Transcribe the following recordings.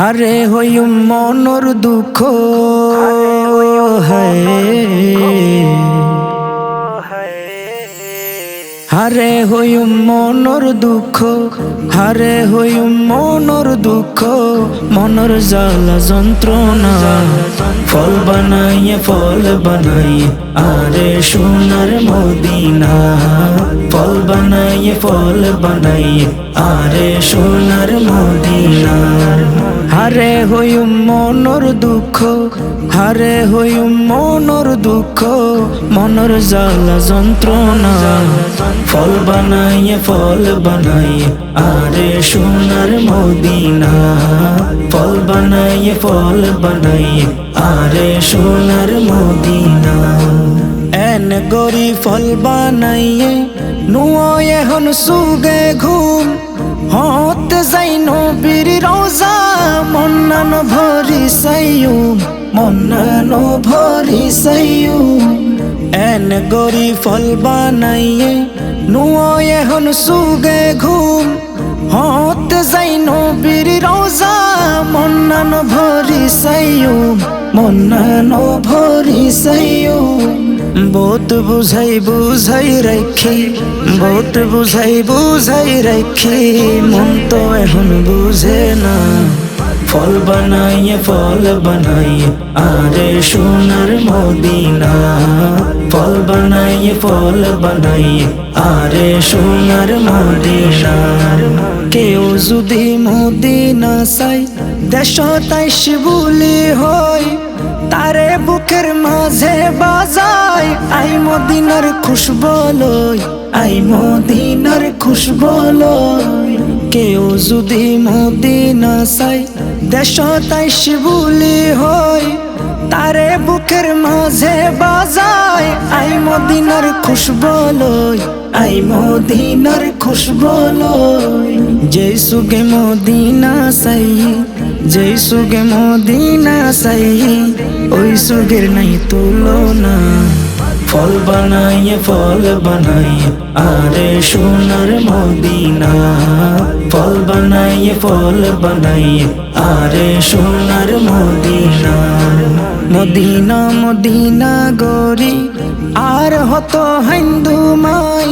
হারে হইম মনর দুঃখ হারে হইম মনর দুঃখ হারে হইম মনর দুঃখ, মনর জ্বালা যন্ত্রণা। ফল বানাইয়ে ফল বানাইয়ে, আরে সোনার মদিনা। ফল বানাইয়ে ফল বানাইয়ে, আরে সোনার মদিনা। হারে হইম মনর দুঃখ, হারে হইম মনর দুঃখ, মনর জ্বালা যন্ত্রণা। ফল বানাইয়ে ফল বানাইয়ে, আরে সোনার মদিনা। ফল বানাইয়ে ফল বানাইয়ে, আরে সোনার মদিনা। এন গরি ফল বানাইয়ে, নুয় এখন সুগে ঘুম মন্নান ভরি সাইয়ু মন্নান ভরি সাইয়ু। এন গরি ফল বানাইয়ে নুয় এখন সুগে ঘুম। হতে যাই নবীর রোজা মন্নান ভরি সাইয়ু মন্নান ভরি সাইয়ু। বহুত বুঝাই বুঝাই রাখি বহুত বুঝাই বুঝাই রাখি মন তো এখন বুঝে না। ফল বানাইয়ে ফল বানাইয়ে, আরে সোনার মদিনা। ফল বানাইয়ে ফল বানাইয়ে, আরে সোনার মদিনা। কেউ যদি মদিনা চাই দেশ তাই শিবুলি হয়, তারে বুকের মাঝে বাজায়, আই মদিনার খুশবলই আই মদিনার খুশবলই কেউ যদি মদিনা চাই দেশ তাই শিবুলি হয় তারে বুকের মাঝে বাজায়। আই মদিনার খুশবলই আই মদিনার খুশবলই যে সুগে মদিনা সাই যে সুগে মদিনা সাই ওই সুগের নাই তুলনা। ফল বানাইয়ে ফল বানাইয়ে, আরে সোনার মদিনা। ফল বানাইয়ে ফল বানাইয়ে, আরে সোনার মদিনা। মদিনা মদিনা গরি, আর হতো হিন্দু মাই,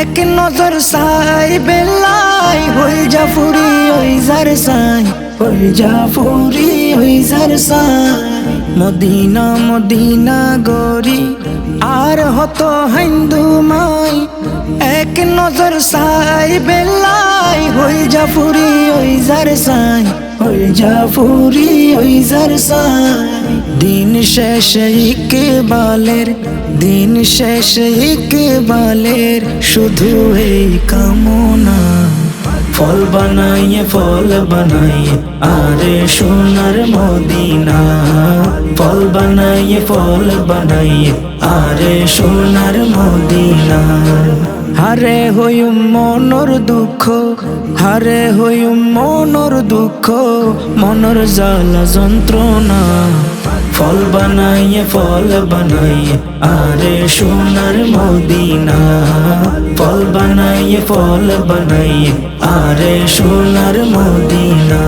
এক নজর সাই বেলাই হই যা ফুরি ওই যার সাই, হই যা ফুরি ওই যার সাই। মদিনা মদিনা গরি আর হতো হিন্দু মাই এক নজর সাই বেলাই হই যা ফুরি, ওই জার সাই, হই যা ফুরি, ওই যার সাই। দিন শেষে ইকবালের, দিন শেষে ইকবালের, শুধু এই কামনা। ফল বানাইয়ে ফল বানাইয়ে, আরে সোনার মদিনা। ফল বানাইয়ে ফল বানাইয়ে, আরে সোনার মদিনা। হারে হইম মনর দুঃখ, হারে হইম মনর দুঃখ, মনর জ্বালা যন্ত্রণা। ফল বানাইয়ে ফল বানাইয়ে আরে সোনার মদিনা। ফল বানাইয়ে ফল বানাইয়ে আরে সোনার মদিনা।